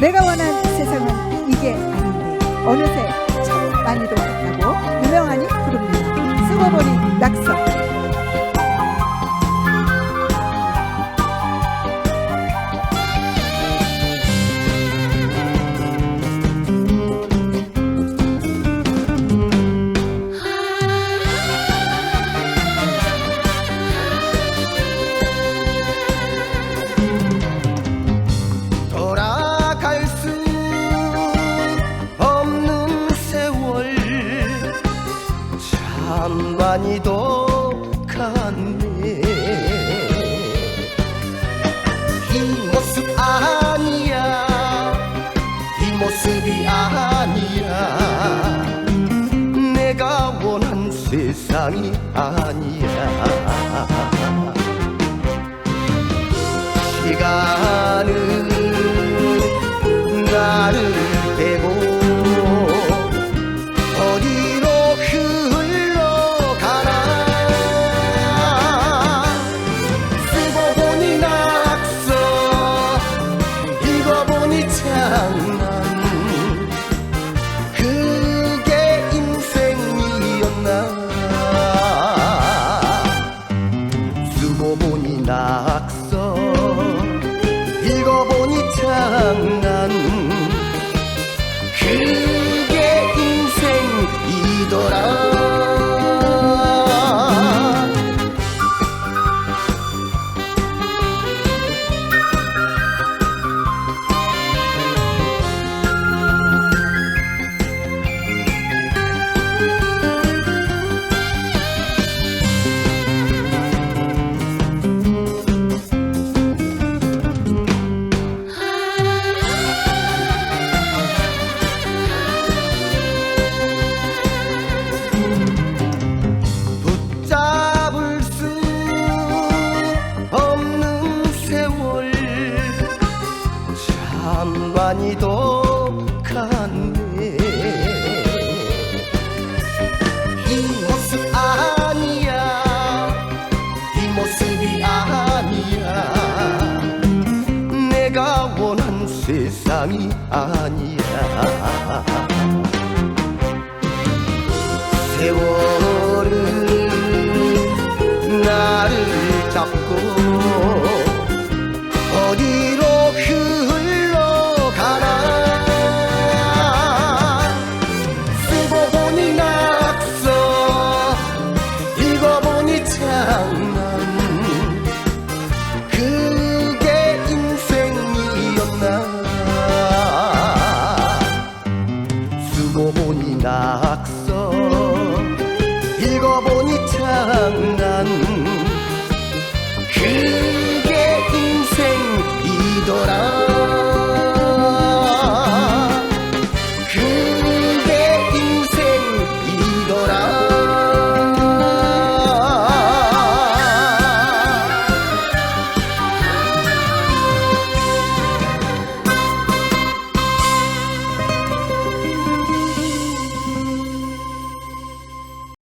내가 원한 세상은 이게 아닌데 어느새 참 많이도 갔네. 이 모습 아니야. 이 모습이 아니야. 내가 원한 세상이 아니야 참 많이도 갔네. 이 모습 아니야. 이 모습이 아니야. 내가 원한 세상이 아니야. 세월 共に泣くす